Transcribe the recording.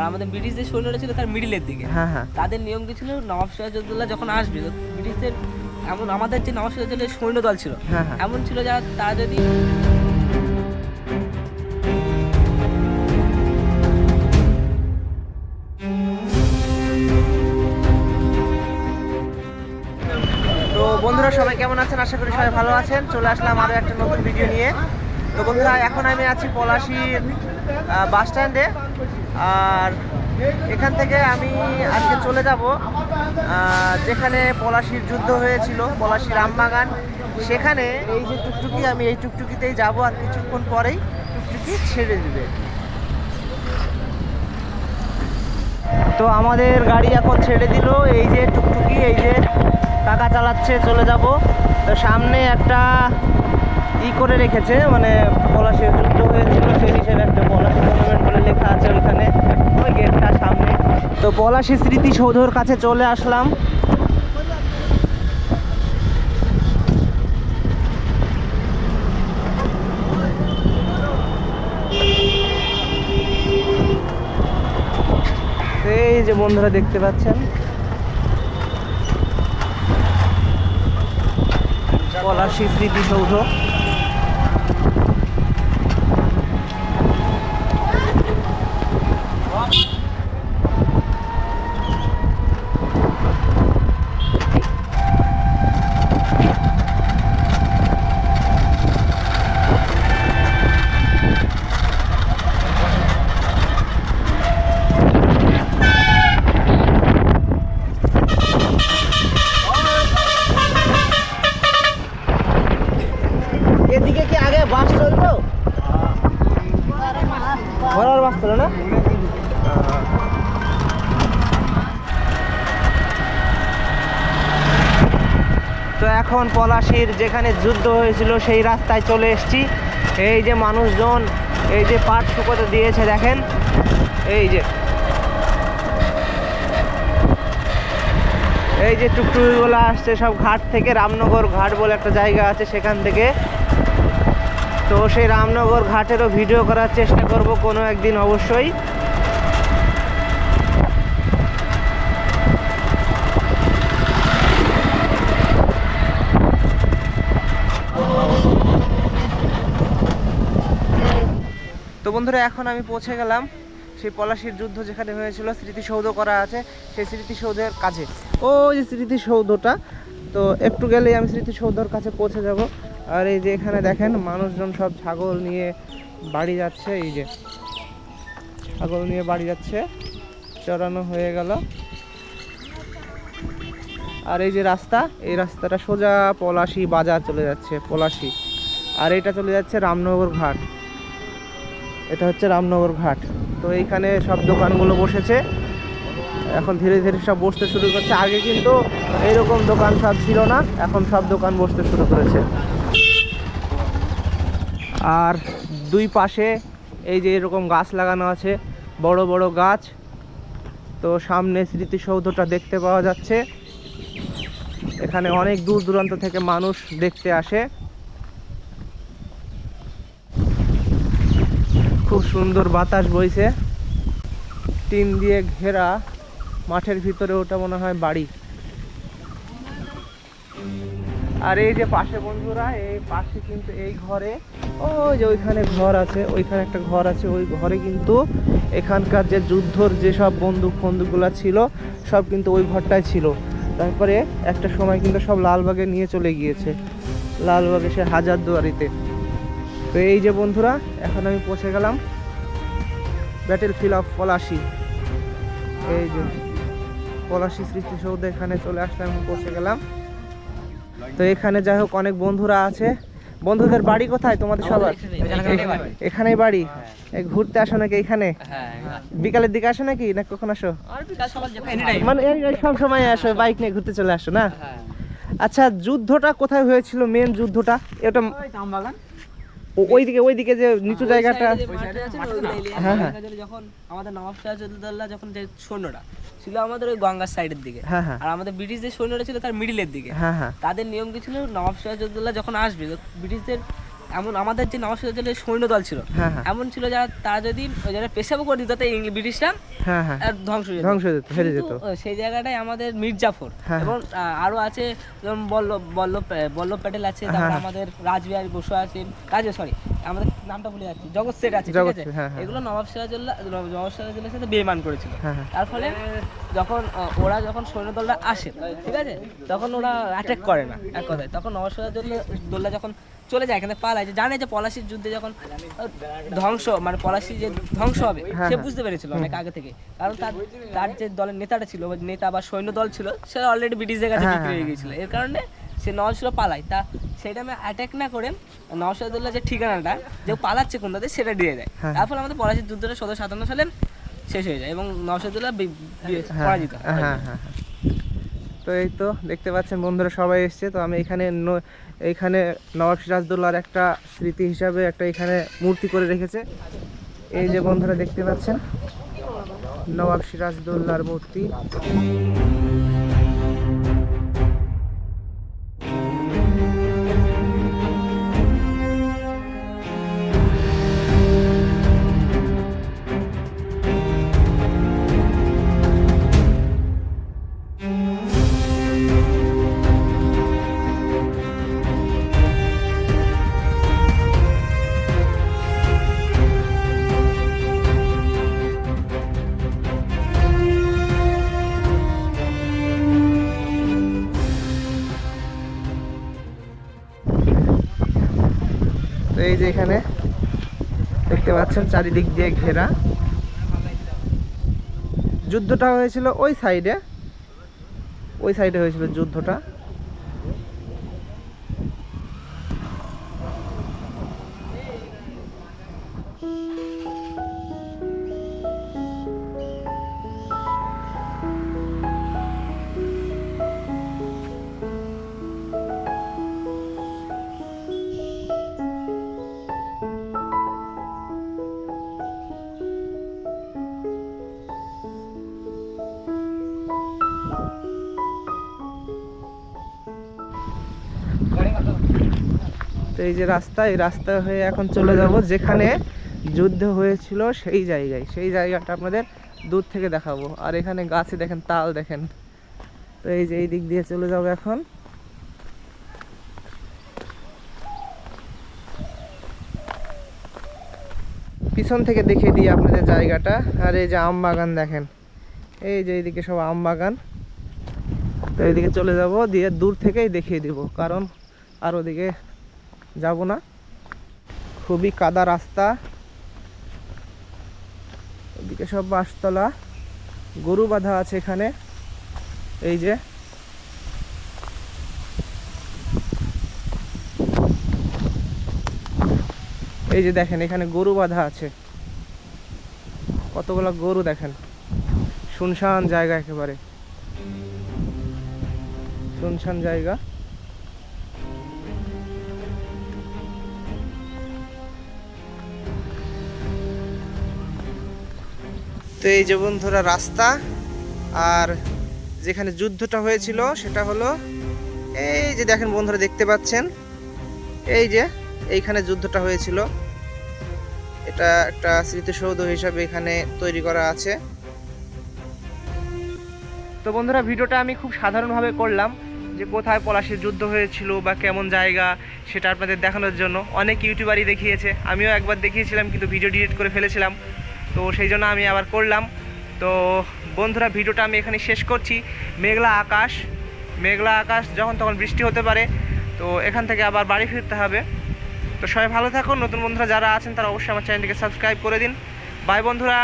আর আমাদের ব্রিটিশ যে সৈন্যরা ছিল তার মিডিলের দিকে। হ্যাঁ হ্যাঁ। তাদের নিয়ম কি ছিল নবাব সিরাজউদ্দৌলা যখন আসবে ব্রিটিশদের এমন আমাদের যে নবাব সিরাজউদ্দৌলার সৈন্য দল ছিল হ্যাঁ হ্যাঁ। এমন ছিল যারা তারা যদি তো বন্ধুরা সবাই কেমন আছেন? আশা করি সবাই ভালো আছেন। চলে আসলাম আরও একটা নতুন ভিডিও নিয়ে। তো বন্ধুরা এখন আমি আছি পলাশির বাস স্ট্যান্ডে আর এখান থেকে আমি আজকে চলে যাব যেখানে পলাশির যুদ্ধ হয়েছিল, পলাশির রামবাগান। সেখানে এই যে টুকটুকি, আমি এই টুকটুকিতেই যাব আর কিছুক্ষণ পরেই টুকটুকি ছেড়ে দেবে। তো আমাদের গাড়ি এখন ছেড়ে দিল, এই যে টুকটুকি, এই যে কাকা চালাচ্ছে, চলে যাব। তো সামনে একটা করে রেখেছে মানে পলাশির যুদ্ধ হয়েছিল, সেই হিসেবে একটা পলাশি মনুমেন্ট বলে লেখা আছে ওইখানে ওই গেটটা সামনে। তো পলাশি স্মৃতিসৌধর কাছে চলে আসলাম। এই যে বন্ধুরা দেখতে পাচ্ছেন। পলাশি স্মৃতিসৌধ এদিকে কি আগে বাস চলতো ঘোড়ার বাস চলে না তো এখন পলাশির যেখানে যুদ্ধ হয়েছিল সেই রাস্তায় চলে এসেছি। এই যে মানুষজন, এই যে পাট শুকোতে দিয়েছে, দেখেন। এই যে। এই যে টুকটুকিগুলো আসছে সব ঘাট থেকে, রামনগর ঘাট বলে একটা জায়গা আছে সেখান থেকে। তো সেই রামনগর ঘাটেরও ভিডিও করার চেষ্টা করব কোনো একদিন অবশ্যই। বন্ধুরা, এখন আমি পৌঁছে গেলাম সেই পলাশির যুদ্ধ যেখানে হয়েছিল, স্মৃতিসৌধ করা আছে সেই স্মৃতিসৌধের কাছে। ওই যে স্মৃতিসৌধটা, তো একটু গেলেই আমি স্মৃতিসৌধর কাছে পৌঁছে যাব। আর এই যে এখানে দেখেন, মানুষজন সব ছাগল নিয়ে বাড়ি যাচ্ছে, এই যে ছাগল নিয়ে বাড়ি যাচ্ছে, চড়ানো হয়ে গেল। আর এই যে রাস্তা, এই রাস্তাটা সোজা পলাশি বাজার চলে যাচ্ছে, পলাশি। আর এটা চলে যাচ্ছে রামনগর ঘাট। এটা হচ্ছে রামনগর ঘাট। তো এইখানে সব দোকানগুলো বসেছে। এখন ধীরে ধীরে সব বসতে শুরু করছে। আগে কিন্তু এইরকম দোকান সব ছিল না, এখন সব দোকান বসতে শুরু করেছে। আর দুই পাশে এই যে এরকম গাছ লাগানো আছে, বড় বড় গাছ। তো সামনে স্মৃতিসৌধটা দেখতে পাওয়া যাচ্ছে। এখানে অনেক দূর দূরান্ত থেকে মানুষ দেখতে আসে। খুব সুন্দর বাতাস বইছে। টিন দিয়ে ঘেরা, মাঠের ভিতরে ওটা মনে হয় বাড়ি। আর এই যে পাশে বন্ধুরা, এই পাশে কিন্তু এই ঘরে, ওই যে ওইখানে ঘর আছে, ওইখানে একটা ঘর আছে, ওই ঘরে কিন্তু এখানকার যে যুদ্ধর যেসব বন্দুক ফন্দুকগুলো ছিল, সব কিন্তু ওই ঘরটায় ছিল। তারপরে একটা সময় কিন্তু সব লালবাগে নিয়ে চলে গিয়েছে, লালবাগে সে হাজারদুয়ারিতে। তো এই যে বন্ধুরা এখন আমি পৌঁছে গেলাম ব্যাটেল ফিল্ড অফ পলাশি। এই যে পলাশি স্মৃতিসৌধ এখানে চলে আসলাম আমি পৌঁছে গেলাম। তো এখানে যাই হোক অনেক বন্ধুরা আছে। বন্ধুদের বাড়ি কোথায় তোমাদের সবার? এখানে- এখানেই বাড়ি। এই ঘুরতে আসো নাকি এখানে? হ্যাঁ বিকালের দিকে আসো নাকি না কখন আসো? আর বিকাল সকাল যখন anytime। মানে সব সময় আসো বাইক নিয়ে ঘুরতে চলে আসো না? হ্যাঁ। আচ্ছা যুদ্ধটা কোথায় হয়েছিল মেন যুদ্ধটা? এটা ওইদিকে ওইদিকে যে নিচু জায়গাটা। হ্যাঁ, হ্যাঁ। যখন আমাদের নবাব সিরাজউদ্দৌলা যখন যে সৈন্যরা ছিল আমাদের ওই গঙ্গার সাইডের দিকে হ্যাঁ হ্যাঁ। আর আমাদের ব্রিটিশ যে সৈন্যরা ছিল তার মিডিলের দিকে। হ্যাঁ হ্যাঁ। তাদের নিয়ম কি ছিল? নবাব সিরাজউদ্দৌলা যখন আসবে ব্রিটিশদের এমন আমাদের যে নবাব যে সৈন্য দল ছিল হ্যাঁ হ্যাঁ। এমন ছিল যারা তারা যদি যারা পেশাবো করে দিত ব্রিটিশরা হ্যাঁ আর ধ্বংস ধ্বংস হয়ে যেত হেরে যেত। সেই জায়গাটাই আমাদের মির্জাফর। এবং আরও আছে যেমন বল্লভ বল্লভ বল্লভ প্যাটেল আছে তারপর। আমাদের রাজবিহারী বসু আছে রাজ সরি আমাদের নামটা ভুলে যাচ্ছি জগৎ সেট আছে ঠিক আছে? হ্যাঁ, হ্যাঁ। এগুলো নবাব সিরাজউল্লাহ নবাব সাথে বেমান করেছিল। হ্যাঁ তার ফলে যখন ওরা যখন আসে ঠিক আছে? তখন ওরা অ্যাটাক করে না এক কথায়। তখন নবাব সিরাজউদ্দৌলা যখন চলে যায় এখানে পালায় যে জানে যে পলাশির যুদ্ধে যখন ধ্বংস মানে পলাশি যে ধ্বংস হবে সে। বুঝতে পেরেছিল অনেক আগে থেকে। কারণ তার তার যে দলের নেতাটা ছিল নেতা বা সৈন্য দল ছিল সে অলরেডি ব্রিটিশদের কাছে বিক্রি হ্যাঁ, গিয়েছিল। এর কারণে সে নওয়াজ ছিল পালায়। তা সেই টাইমে অ্যাটাক না করে নওয়াজ যে ঠিকানাটা যে পালাচ্ছে কোন দিকে সেটা দিয়ে দেয়। হ্যাঁ। তার ফলে আমাদের পলাশির যুদ্ধটা সতেরো সাতান্ন সালে শেষ হয়ে যায় এবং নওয়াজ সিরাজউদ্দৌলা বি- বি- হ্যাঁ পরাজিত। হ্যাঁ হ্যাঁ হ্যাঁ। তো এই তো দেখতে পাচ্ছেন বন্ধুরা সবাই এসছে। তো আমি এখানে এইখানে নবাব সিরাজদৌল্লার একটা স্মৃতি হিসাবে একটা এখানে মূর্তি করে রেখেছে। এই যে বন্ধুরা দেখতে পাচ্ছেন নবাব সিরাজদৌল্লার মূর্তি। তো এই যে এখানে দেখতে পাচ্ছেন চারিদিক দিয়ে ঘেরা। যুদ্ধটা হয়েছিল ওই সাইডে ওই সাইডে হয়েছিল যুদ্ধটা। তো এই যে রাস্তা, এই রাস্তা হয়ে এখন চলে যাব যেখানে যুদ্ধ হয়েছিল সেই জায়গায়। সেই জায়গাটা আপনাদের দূর থেকে দেখাবো। আর এখানে গাছে দেখেন, তাল দেখেন। তো এই যে এই দিক দিয়ে চলে যাব এখন। পিছন থেকে দেখিয়ে দিই আপনাদের জায়গাটা। আর এই যে আম বাগান দেখেন। এই যে এইদিকে সব আম বাগান। তো এইদিকে চলে যাব, দিয়ে দূর থেকেই দেখিয়ে দিব। কারণ আর ওদিকে যাব না। খুবই কাদা রাস্তা। ওদিকে সব বাঁশতলা। গরু বাঁধা আছে এখানে। এই যে। এই যে দেখেন, এখানে গরু বাঁধা আছে। কতগুলো গরু দেখেন। শুনশান জায়গা একেবারে। শুনশান জায়গা। তো এই যে বন্ধুরা রাস্তা, আর যেখানে যুদ্ধটা হয়েছিল সেটা হলো এই যে দেখেন বন্ধুরা, দেখতে পাচ্ছেন? এই যে এইখানে যুদ্ধটা হয়েছিল। এটা একটা স্মৃতিসৌধ হিসাবে এখানে তৈরি করা আছে। তো বন্ধুরা, ভিডিওটা আমি খুব সাধারণভাবে করলাম যে কোথায় পলাশির যুদ্ধ হয়েছিল বা কেমন জায়গা সেটা আপনাদের দেখানোর জন্য। অনেক ইউটিউবারই দেখিয়েছে, আমিও একবার দেখিয়েছিলাম, কিন্তু ভিডিও ডিলিট করে ফেলেছিলাম। তো সেই জন্য আমি আবার করলাম। তো বন্ধুরা, ভিডিওটা আমি এখানে শেষ করছি। মেঘলা আকাশ মেঘলা আকাশ যখন তখন বৃষ্টি হতে পারে, তো এখান থেকে আবার বাড়ি ফিরতে হবে। তো সবাই ভালো থাকুন। নতুন বন্ধুরা যারা আছেন, তারা অবশ্যই আমার চ্যানেলটিকে সাবস্ক্রাইব করে দিন। বাই বন্ধুরা।